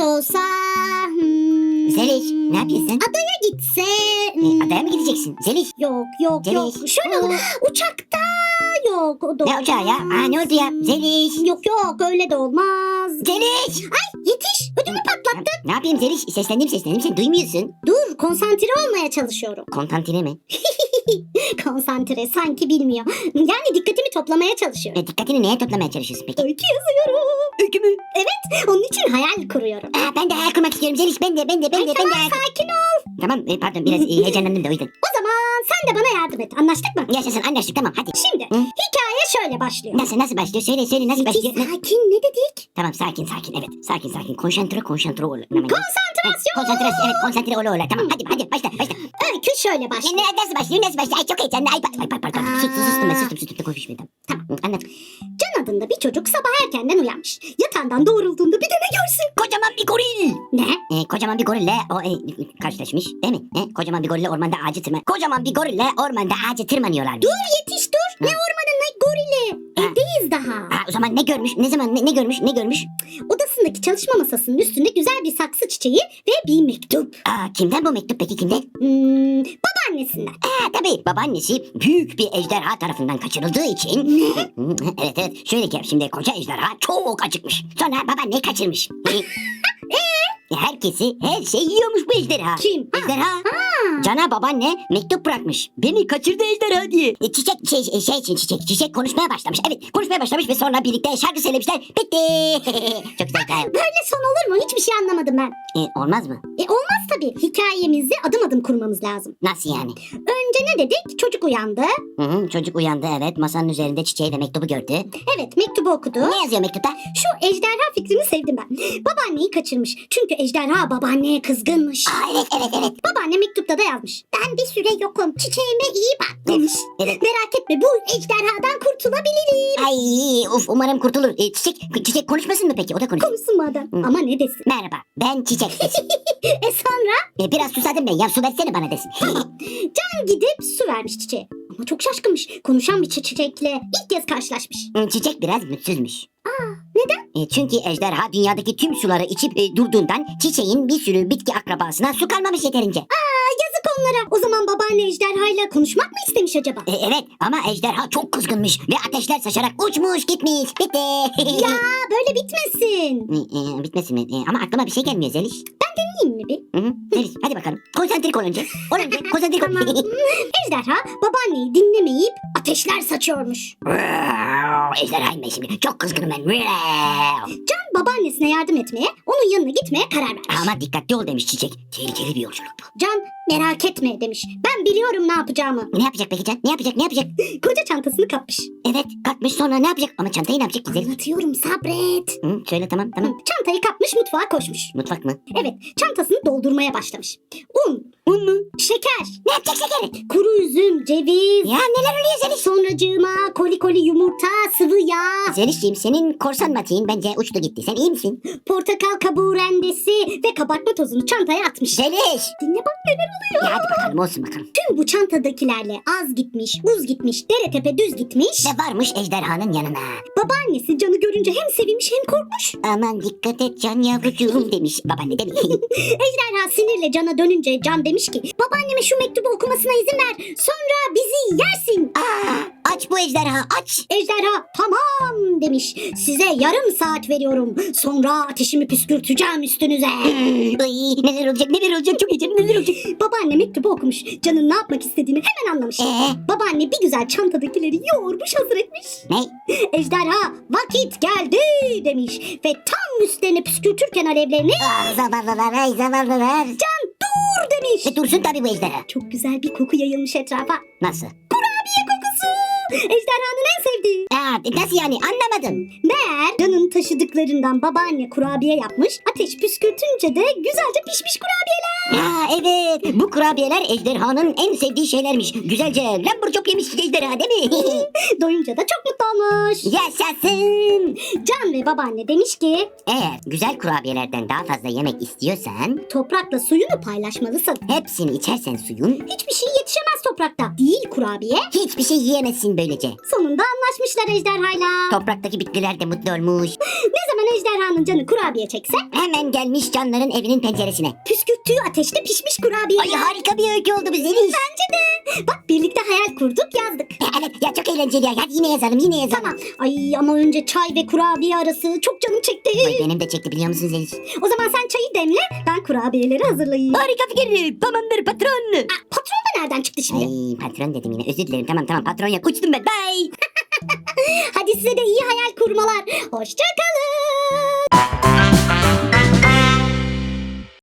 olsa... hmm, Zeliş, ne yapıyorsun? Adaya gitse... E, hmm, adaya mı gideceksin? Zeliş. Yok yok Zeliş. yok. Şöyle Aa. uçakta yok. O da Ne uçağı ya? Aa, ne oldu ya? Zeliş. Yok yok öyle de olmaz. Zeliş. Yetiş ödümü patlattı. Ne yapayım Zeliş? Seslendim seslendim sen duymuyorsun. Dur konsantre olmaya çalışıyorum. Kontantine mi? Konsantre sanki bilmiyor. Yani dikkatimi toplamaya çalışıyorum. E, dikkatini neye toplamaya çalışıyorsun peki? Öykü yazıyorum. Öykü mü? Onun için hayal kuruyorum. Aa, ben de hayal kurmak istiyorum Zeliş. Ben de ben de ben Ay, de ben tamam de. hayal- sakin ol. Tamam e, pardon biraz e, heyecanlandım da o yüzden. O zaman sen de bana yardım et. Anlaştık mı? Yaşasın anlaştık tamam hadi. Şimdi Hı? hikaye şöyle başlıyor. Nasıl nasıl başlıyor? Söyle söyle nasıl Yetiş başlıyor? Sakin ne dedik? Tamam sakin sakin evet. Sakin sakin. Konsantre konsantre ol. Konsantrasyon. Konsantrasyon evet konsantre ol ol. Tamam hadi hadi başla başla. Öykü şöyle başlıyor. ne, nasıl başlıyor nasıl başlıyor? Ay çok heyecanlı. Ay pardon ay pardon. Aa. Sus, sus, sustum ben sustum sustum. Konuşmayayım tamam. Hı, Anlat. Can adında bir çocuk sabah erkenden uyanmış. Yatağından doğrulduğunda bir de ne görsün? Kocaman bir goril. Ne? E, kocaman bir gorille o e, karşılaşmış değil mi? E, kocaman bir gorille ormanda ağacı tırman. Kocaman bir gorille ormanda ağacı tırmanıyorlar. Dur yetiş dur. Ne ormanı ne gorili. Evdeyiz daha. Ha, o zaman ne görmüş? Ne zaman ne, ne görmüş? Ne görmüş? Odasındaki çalışma masasının üstünde güzel bir saksı çiçeği ve bir mektup. Aa, kimden bu mektup peki kimden? Hmm, babaannesinden. Aa, tabii babaannesi büyük bir ejderha tarafından kaçırıldığı için. Evet evet şöyle ki şimdi koca ejderha çok acıkmış. Sonra babaanneyi kaçırmış. E, Herkesi her şeyi yiyormuş bu ejderha. Kim? Ha, Ejderha. ha. Cana babaanne mektup bırakmış. Beni kaçırdı ejderha diye. E, çiçek şey, şey, şey için çiçek. Çiçek konuşmaya başlamış. Evet konuşmaya başlamış ve sonra birlikte şarkı söylemişler. Bitti. Çok güzel hikaye. Böyle son olur mu? Hiçbir şey anlamadım ben. E, olmaz mı? E olmaz tabii. Hikayemizi adım adım kurmamız lazım. Nasıl yani? Önce ne dedik? Çocuk uyandı. Hı hı, çocuk uyandı evet. Masanın üzerinde çiçeği ve mektubu gördü. Evet mektubu okudu. Ne yazıyor mektupta? Şu ejderha fikrini sevdim ben. Babaanneyi kaçırmış. Çünkü ejderha babaanneye kızgınmış. Aa, evet evet evet. Babaanne mektupta da yazmış. Ben bir süre yokum. Çiçeğime iyi bak demiş. Evet. Merak etme bu ejderhadan kurtulabilirim. Ay uf umarım kurtulur. E, çiçek çiçek konuşmasın mı peki? O da konuşsun. Konuşsun madem. Hı. Ama ne desin? Merhaba ben çiçek. E sonra E, biraz susadım ben ya su versene bana desin. Can gidip su vermiş çiçeğe. Ama çok şaşkınmış. Konuşan bir çiçekle ilk kez karşılaşmış. Çiçek biraz mutsuzmuş. neden? E, çünkü ejderha dünyadaki tüm suları içip e, durduğundan çiçeğin bir sürü bitki akrabasına su kalmamış yeterince. Yazık onlara. O zaman babaanne ejderhayla konuşmak mı istemiş acaba? E, evet ama ejderha çok kızgınmış ve ateşler saçarak uçmuş gitmiş. Bitti. ya böyle bitmesin. E, e, bitmesin mi? E, ama aklıma bir şey gelmiyor Zeliş. Deneyeyim mi bir? Hı hı. Hadi bakalım. Konsantre ol önce. Ol önce konsantre ol. Tamam. Ejderha babaanneyi dinlemeyip ateşler saçıyormuş. Ejderhayım ben şimdi. Çok kızgınım ben. Can babaannesine yardım etmeye, onun yanına gitmeye karar vermiş. Ama dikkatli ol demiş çiçek. Tehlikeli bir yolculuk bu. Can merak etme demiş. Ben biliyorum ne yapacağımı. Ne yapacak peki Can? Ne yapacak? Ne yapacak? Koca çantasını kapmış. Evet katmış sonra ne yapacak? Ama çantayı ne yapacak güzel? Anlatıyorum sabret. Hı, söyle tamam tamam. Çantayı kapmış mutfağa koşmuş. Mutfak mı? Evet çantasını doldurmaya başlamış. Un? Şeker, Ne yapacak şekeri? kuru üzüm, ceviz, Ya neler oluyor Zeliş? sonracığıma koli koli yumurta, sıvı yağ, Zelişciğim senin korsan matiğin bence uçtu gitti. Sen iyi misin? portakal kabuğu rendesi ve kabartma tozunu çantaya atmış. Zeliş! Dinle bak neler oluyor. Ya hadi bakalım olsun bakalım. Tüm bu çantadakilerle az gitmiş, uz gitmiş, dere tepe düz gitmiş. Ve varmış ejderhanın yanına. Babaannesi canı görünce hem sevinmiş hem korkmuş. Aman dikkat et can yavrucuğum demiş babaanne mi? Ejderha sinirle cana dönünce can demiş ki babaanneme şu mektubu okumasına izin ver. Sonra bizi yersin. Aa, aç bu ejderha aç. Ejderha tamam demiş. Size yarım saat veriyorum. Sonra ateşimi püskürteceğim üstünüze. Ay, neler olacak neler olacak çok heyecanlı neler olacak. Babaanne mektubu okumuş. Canın ne yapmak istediğini hemen anlamış. Ee, Babaanne bir güzel çantadakileri yoğurmuş hazır etmiş. ne? Ejderha vakit geldi demiş. Ve tam üstlerine püskürtürken alevlerini Aa, zavallılar ay zavallılar. dur demiş. E, dursun tabii bu ejderha. Çok güzel bir koku yayılmış etrafa. Nasıl? Kurabiye kokusu. Ejderhanın en sevdiği. Aa, nasıl yani anlamadım. Meğer canın taşıdıklarından babaanne kurabiye yapmış. Ateş püskürtünce de güzelce pişmiş kurabiyeler. Aa, evet bu kurabiyeler ejderhanın en sevdiği şeylermiş. Güzelce lambur çok yemiş ejderha değil mi? Doyunca da çok mutlu olmuş. Yaşasın. Can ve babaanne demiş ki Eğer güzel kurabiyelerden daha fazla yemek istiyorsan toprakla suyunu paylaşmalısın. hepsini içersen suyun Hiçbir şey yetişemez toprakta. Değil kurabiye. Hiçbir şey yiyemezsin böylece. Sonunda anlaşmışlar ejderhayla. Topraktaki bitkiler de mutlu olmuş. Ne zaman ejderhanın canı kurabiye çekse Hemen gelmiş canların evinin penceresine. püskürttüğü ateşte pişmiş kurabiye. Ay harika bir öykü oldu Zeliş. Bence de. Bak birlikte hayal kurduk yazdık. Evet ya çok eğlenceli ya. Hadi yine yazalım yine yazalım. Tamam. Ay ama önce çay ve kurabiye arası çok canım çekti. Ay benim de çekti biliyor musun Zeliş? O zaman sen çayı demle ben kurabiyeleri hazırlayayım. Harika fikir. Tamamdır patron. Aa, patron nereden çıktı şimdi? Ay patron dedim yine özür dilerim. Tamam tamam patron ya uçtum ben. Bye. Hadi size de iyi hayal kurmalar. Hoşçakalın.